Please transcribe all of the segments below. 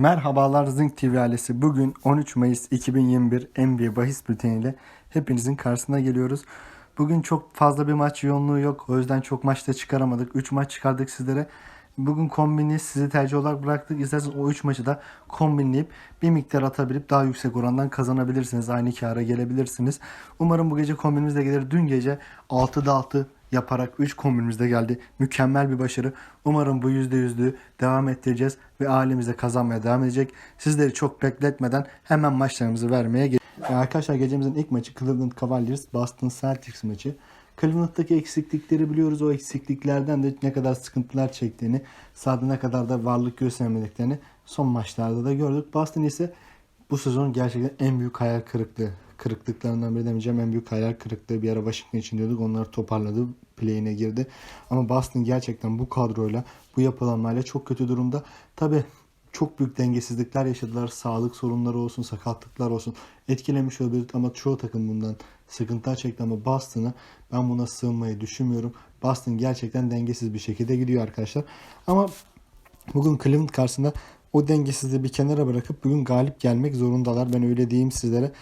Merhabalar Zing TV ailesi. Bugün 13 Mayıs 2021 NBA bahis bülteniyle hepinizin karşısına geliyoruz. Bugün çok fazla bir maç yoğunluğu yok. O yüzden çok maçta çıkaramadık. 3 maç çıkardık sizlere. Bugün kombini sizi tercih olarak bıraktık. İsterseniz o 3 maçı da kombinleyip bir miktar atabilip daha yüksek orandan kazanabilirsiniz. Aynı kâra gelebilirsiniz. Umarım bu gece kombinimiz de gelir. Dün gece 6'da 6 yaparak 3 kombinimiz de geldi. Mükemmel bir başarı. Umarım bu %100'lüğü devam ettireceğiz ve ailemize kazanmaya devam edecek. Sizleri çok bekletmeden hemen maçlarımızı vermeye geçelim. Arkadaşlar gecemizin ilk maçı Cleveland Cavaliers Boston Celtics maçı. Cleveland'daki eksiklikleri biliyoruz. O eksikliklerden de ne kadar sıkıntılar çektiğini, sahada ne kadar da varlık göstermediklerini son maçlarda da gördük. Boston ise bu sezon gerçekten en büyük hayal kırıklığı. Kırıklıklarından biri demeyeceğim. En büyük hayal kırıklığı bir ara Washington için diyorduk. Onları toparladı. Play'ine girdi. Ama Boston gerçekten bu kadroyla, bu yapılanmayla çok kötü durumda. Tabi çok büyük dengesizlikler yaşadılar. Sağlık sorunları olsun, sakatlıklar olsun etkilemiş olabilir ama çoğu takım bundan sıkıntılar çekti ama Boston'a ben buna sığınmayı düşünmüyorum. Boston gerçekten dengesiz bir şekilde gidiyor arkadaşlar. Ama bugün Cleveland karşısında o dengesizliği bir kenara bırakıp bugün galip gelmek zorundalar. Ben öyle diyeyim sizlere.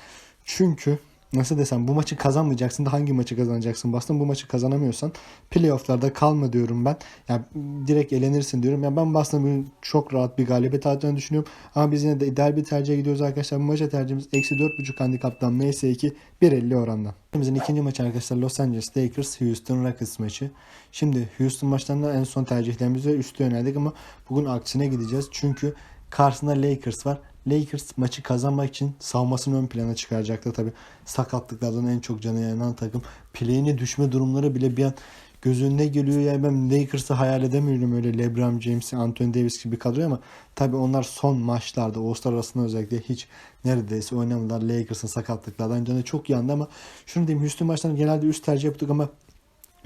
Çünkü nasıl desem bu maçı kazanmayacaksın da hangi maçı kazanacaksın? Boston bu maçı kazanamıyorsan playofflarda kalma diyorum ben. Yani direkt elenirsin diyorum. Yani ben Boston'ın çok rahat bir galibiyet alacağını düşünüyorum. Ama biz yine de ideal bir tercihe gidiyoruz arkadaşlar. Bu maça tercihimiz eksi 4.5 handikaptan MS2 1.50 orandan. Bizim ikinci maçı arkadaşlar Los Angeles Lakers Houston Rockets maçı. Şimdi Houston maçlarında en son tercihlerimizde üstü yöneldik ama bugün aksine gideceğiz. Çünkü karşısında Lakers var. Lakers maçı kazanmak için savunmasını ön plana çıkaracaktı tabi. Sakatlıklardan en çok canı yanan takım. Play'ine düşme durumları bile bir an göz önüne geliyor. Yani ben Lakers'ı hayal edemiyorum öyle LeBron James, Anthony Davis gibi kadroyu ama tabi onlar son maçlarda All-Star arasında özellikle hiç neredeyse oynamadılar. Lakers'ın sakatlıklardan canı çok yandı ama şunu diyeyim Houston maçlarını genelde üst tercih yaptık ama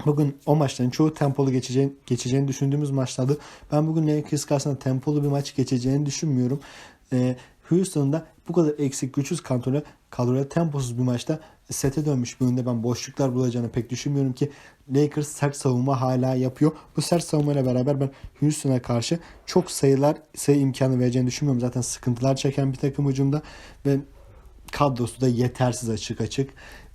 Bugün o maçların çoğu tempolu geçeceğini, geçeceğini düşündüğümüz maçlardı. Ben bugün Lakers karşısında tempolu bir maç geçeceğini düşünmüyorum. Ee, Houston'da bu kadar eksik güçsüz kadroya, kadroya temposuz bir maçta sete dönmüş bir önünde ben boşluklar bulacağını pek düşünmüyorum ki Lakers sert savunma hala yapıyor. Bu sert savunmayla beraber ben Houston'a karşı çok sayılar sayı imkanı vereceğini düşünmüyorum. Zaten sıkıntılar çeken bir takım hücumda ve kadrosu da yetersiz açık açık.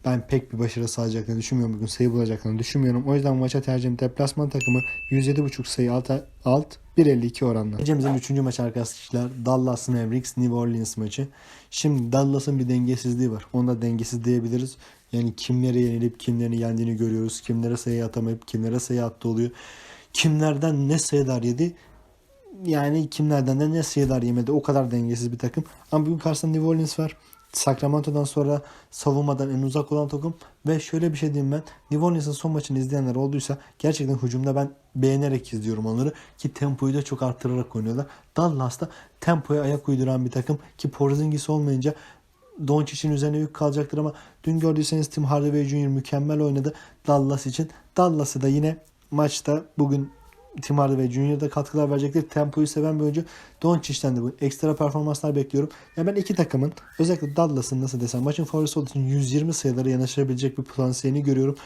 Ben pek bir başarı sağlayacaklarını düşünmüyorum. Bugün sayı bulacaklarını düşünmüyorum. O yüzden maça tercihim deplasman takımı 107.5 sayı alt, alt 1.52 oranla. Gecemizin 3. maçı arkadaşlar Dallas Mavericks New Orleans maçı. Şimdi Dallas'ın bir dengesizliği var. Onda dengesiz diyebiliriz. Yani kimleri yenilip kimlerini yendiğini görüyoruz. Kimlere sayı atamayıp kimlere sayı attı oluyor. Kimlerden ne sayılar yedi yani kimlerden de ne sayılar yemedi. O kadar dengesiz bir takım. Ama bugün karşısında New Orleans var. Sacramento'dan sonra savunmadan en uzak olan takım ve şöyle bir şey diyeyim ben New Orleans'ın son maçını izleyenler olduysa gerçekten hücumda ben beğenerek izliyorum onları ki tempoyu da çok arttırarak oynuyorlar. Dallas'ta tempoya ayak uyduran bir takım ki Porzingis olmayınca Doncic'in üzerine yük kalacaktır ama dün gördüyseniz Tim Hardaway Jr. mükemmel oynadı Dallas için. Dallas'ı da yine maçta bugün Tim Hardaway Junior'da katkılar verecektir. Tempoyu seven bir oyuncu. Doncic'ten de bu ekstra performanslar bekliyorum. Ya ben iki takımın özellikle Dallas'ın nasıl desem maçın favorisi olduğu için 120 sayılara yanaşabilecek bir potansiyelini görüyorum.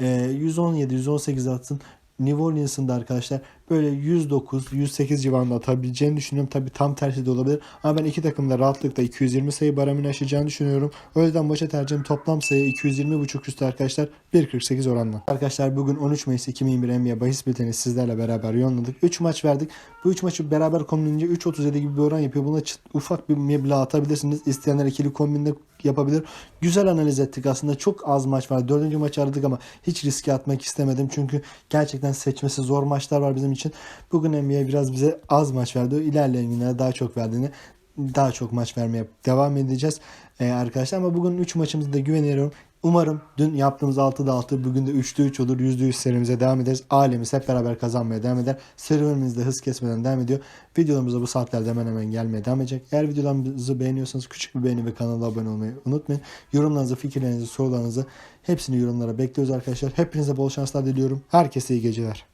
Ee, 117-118 atsın. New Orleans'ın da arkadaşlar böyle 109-108 civarında atabileceğini düşünüyorum. Tabi tam tersi de olabilir. Ama ben iki takımda rahatlıkla 220 sayı baremini aşacağını düşünüyorum. O yüzden maça tercihim toplam sayı 220.5 üstü arkadaşlar 1.48 oranla. Arkadaşlar bugün 13 Mayıs 2021 NBA bahis bülteni sizlerle beraber yolladık. 3 maç verdik. Bu 3 maçı beraber kombinleyince 3.37 gibi bir oran yapıyor. Buna ufak bir meblağ atabilirsiniz. İsteyenler ikili kombinde yapabilir. Güzel analiz ettik aslında. Çok az maç var. Dördüncü maçı aradık ama hiç riske atmak istemedim. Çünkü gerçekten seçmesi zor maçlar var bizim için. Bugün NBA biraz bize az maç verdi. İlerleyen günlerde daha çok verdiğini daha çok maç vermeye devam edeceğiz ee, arkadaşlar. Ama bugün 3 maçımızda güveniyorum. Umarım dün yaptığımız 6'da 6 bugün de 3'te 3 olur. %100 serimize devam ederiz. Ailemiz hep beraber kazanmaya devam eder. Serüvenimiz de hız kesmeden devam ediyor. Videolarımız da bu saatlerde hemen hemen gelmeye devam edecek. Eğer videolarımızı beğeniyorsanız küçük bir beğeni ve kanala abone olmayı unutmayın. Yorumlarınızı, fikirlerinizi, sorularınızı hepsini yorumlara bekliyoruz arkadaşlar. Hepinize bol şanslar diliyorum. Herkese iyi geceler.